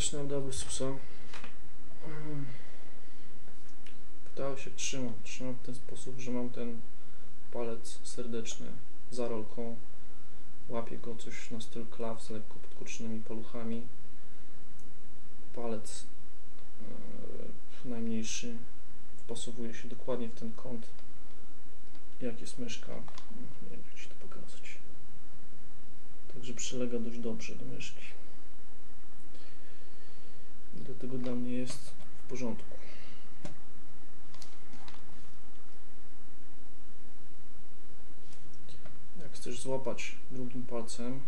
zacznę od Abususa. Pytałem się, trzymam. Trzymam w ten sposób, że mam ten palec serdeczny za rolką. Łapię go coś na styl klaw z lekko podkurczonymi paluchami. Palec e, najmniejszy wpasowuje się dokładnie w ten kąt, jak jest myszka. Nie wiem, jak Ci to pokazać. Także przylega dość dobrze do myszki. Dlatego dla mnie jest w porządku. Jak chcesz złapać drugim palcem,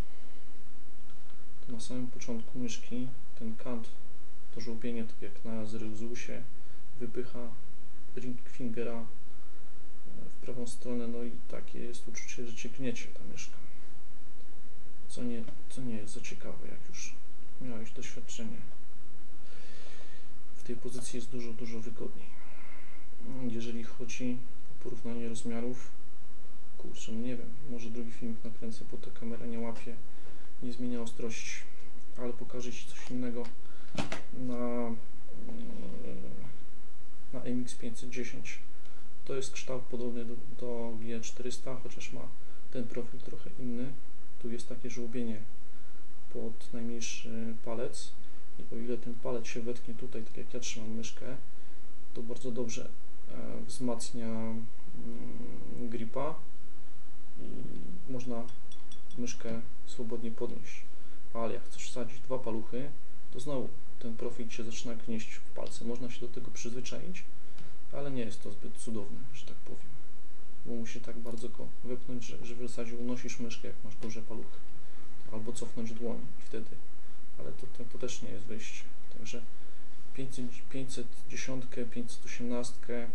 to na samym początku myszki ten kant, to żłobienie, tak jak na Zreususie, wypycha ring fingera e, w prawą stronę, no i takie jest uczucie, że cię gniecie ta myszka. Co nie, co nie jest za ciekawe, jak już miałeś doświadczenie. Tej pozycji jest dużo, dużo wygodniej. Jeżeli chodzi o porównanie rozmiarów, kurczę, no nie wiem, może drugi filmik nakręcę, bo ta kamera nie łapie, nie zmienia ostrości, ale pokażę Ci coś innego na, na MX510. To jest kształt podobny do, do G400, chociaż ma ten profil trochę inny. Tu jest takie żłobienie pod najmniejszy palec i o ile ten palec się wetknie tutaj, tak jak ja trzymam myszkę, to bardzo dobrze e, wzmacnia mm, gripa i można myszkę swobodnie podnieść. Ale jak chcesz wsadzić dwa paluchy, to znowu ten profil się zaczyna gnieść w palce. Można się do tego przyzwyczaić, ale nie jest to zbyt cudowne, że tak powiem. Bo musi tak bardzo go wypchnąć, że, że w zasadzie unosisz myszkę, jak masz duże paluchy. Albo cofnąć dłoń i wtedy. Ale to, to, to też nie jest wyjście. Także 500, 510, 518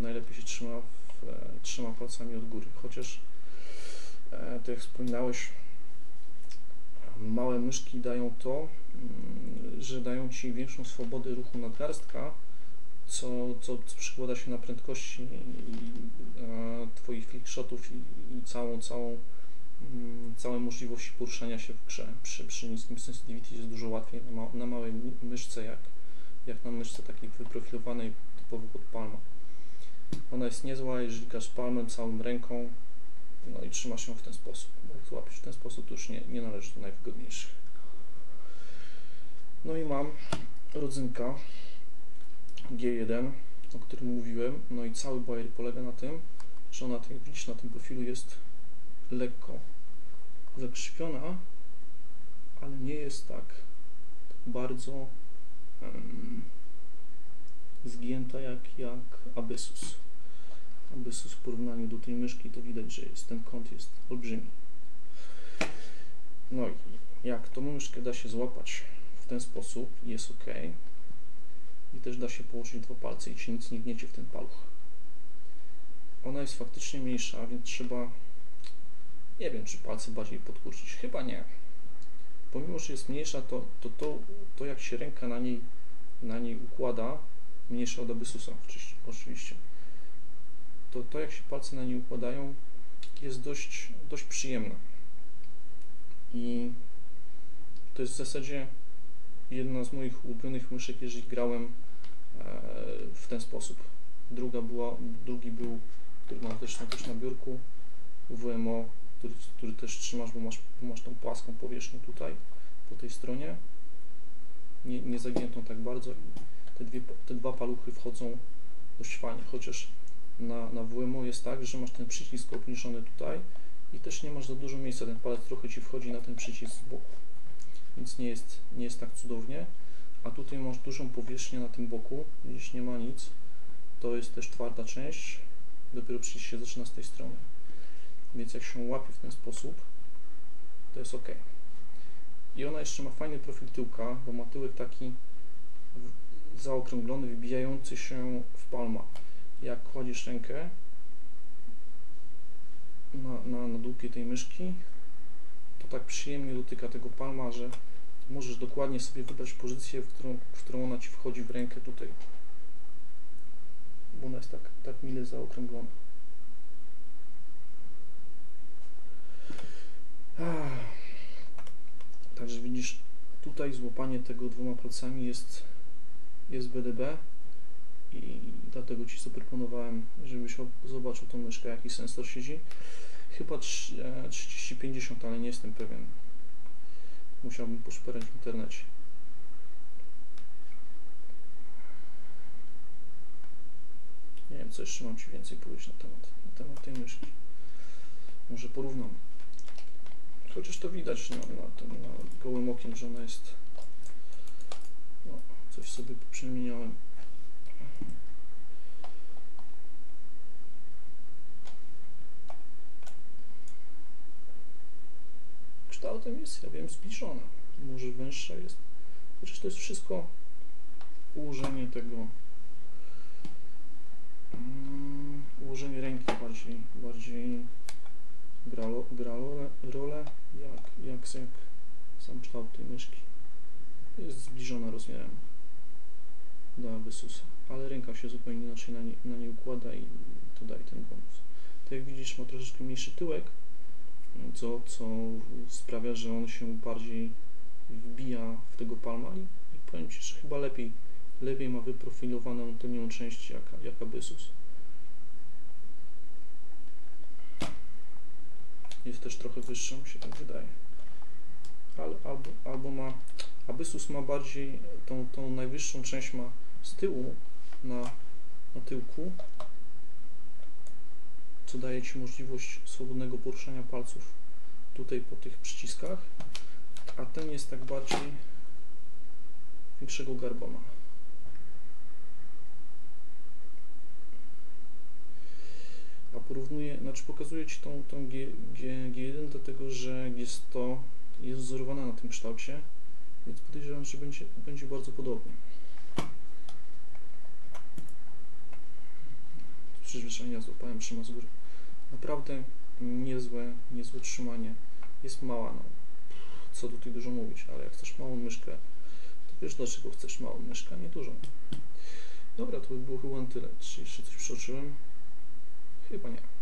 najlepiej się trzyma, w, e, trzyma palcami od góry. Chociaż, e, tak jak wspominałeś, małe myszki dają to, mm, że dają Ci większą swobodę ruchu nadgarstka, co, co, co przekłada się na prędkości i, e, Twoich flickshotów i, i całą, całą, całe możliwości poruszania się w grze. Przy, przy niskim sensitivity jest dużo łatwiej na, ma, na małej myszce, jak, jak na myszce takiej wyprofilowanej typowo pod palma. Ona jest niezła, jeżeli grasz palmem, całą ręką, no i trzymasz ją w ten sposób. Jak złapiesz w ten sposób, to już nie, nie należy do najwygodniejszych. No i mam rodzynka G1, o którym mówiłem. No i cały bajer polega na tym, że ona, tak jak widzisz, na tym profilu jest lekko zakrzywiona, ale nie jest tak bardzo um, zgięta jak, jak Abyssus. Abyssus w porównaniu do tej myszki to widać, że jest, ten kąt jest olbrzymi. No i jak tą myszkę da się złapać w ten sposób, jest ok. I też da się położyć dwa palce i się nic nie gniecie w ten paluch. Ona jest faktycznie mniejsza, więc trzeba, nie wiem, czy palce bardziej podkurczyć. Chyba nie. Pomimo, że jest mniejsza, to, to, to, to jak się ręka na niej, na niej układa, mniejsza od Abyssusa oczywiście, to to jak się palce na niej układają jest dość, dość przyjemne. I to jest w zasadzie jedna z moich ulubionych myszek, jeżeli grałem e, w ten sposób. Druga była, drugi był, który mam też, też na biurku, WMO, który, który też trzymasz, bo masz, bo masz tą płaską powierzchnię tutaj, po tej stronie, nie, nie zagiętą tak bardzo te, dwie, te dwa paluchy wchodzą dość fajnie, chociaż na, na WMO jest tak, że masz ten przycisk obniżony tutaj i też nie masz za dużo miejsca, ten palec trochę Ci wchodzi na ten przycisk z boku, więc nie jest, nie jest tak cudownie, a tutaj masz dużą powierzchnię na tym boku, gdzieś nie ma nic, to jest też twarda część, dopiero przycisk się zaczyna z tej strony, więc jak się łapie w ten sposób, to jest ok. I ona jeszcze ma fajny profil tyłka, bo ma tyłek taki zaokrąglony, wybijający się w palma. Jak kładziesz rękę na, na, na tej myszki, to tak przyjemnie dotyka tego palma, że możesz dokładnie sobie wybrać pozycję, w którą, w którą ona Ci wchodzi w rękę tutaj. Bo ona jest tak, tak mile zaokrąglona. Także widzisz, tutaj złapanie tego dwoma palcami jest, jest BDB i dlatego Ci zaproponowałem, żebyś ob- zobaczył tą myszkę, jaki sensor siedzi. Chyba trz- e, 3050, ale nie jestem pewien. Musiałbym poszperać w internecie. Nie wiem, co jeszcze mam Ci więcej powiedzieć na temat, na temat tej myszki. Może porównam. Chociaż to widać na, na, tym, na gołym okiem, że ona jest... No, coś sobie przemieniałem. Kształtem jest, ja wiem, zbliżona. Może węższa jest. Chociaż to jest wszystko ułożenie tego mm, ułożenie ręki bardziej, bardziej gra, gra rolę, jak, jak, jak sam kształt tej myszki. Jest zbliżona rozmiarem do Abyssusa, ale ręka się zupełnie inaczej na nie, na nie układa i to daje ten bonus. Tak jak widzisz ma troszeczkę mniejszy tyłek, co, co sprawia, że on się bardziej wbija w tego palma i, powiem Ci, że chyba lepiej, lepiej ma wyprofilowaną tylnią część jak, jak Abyssus. Jest też trochę wyższa, mi się tak wydaje. Al, albo, albo ma, Abyssus ma bardziej, tą, tą najwyższą część ma z tyłu, na, na tyłku, co daje Ci możliwość swobodnego poruszania palców tutaj po tych przyciskach, a ten jest tak bardziej większego garba ma. A porównuję, znaczy pokazuję Ci tą, tą G, G, G1 dlatego, że jest to jest wzorowana na tym kształcie, więc podejrzewam, że będzie, będzie bardzo podobnie. Przyzwyczajenia złapałem trzyma z góry. Naprawdę niezłe, niezłe trzymanie. Jest mała, no. Co tutaj dużo mówić, ale jak chcesz małą myszkę, to wiesz dlaczego chcesz małą myszkę, nie dużą. Dobra, to by było chyba na tyle. Czy jeszcze coś przeoczyłem? Chyba nie.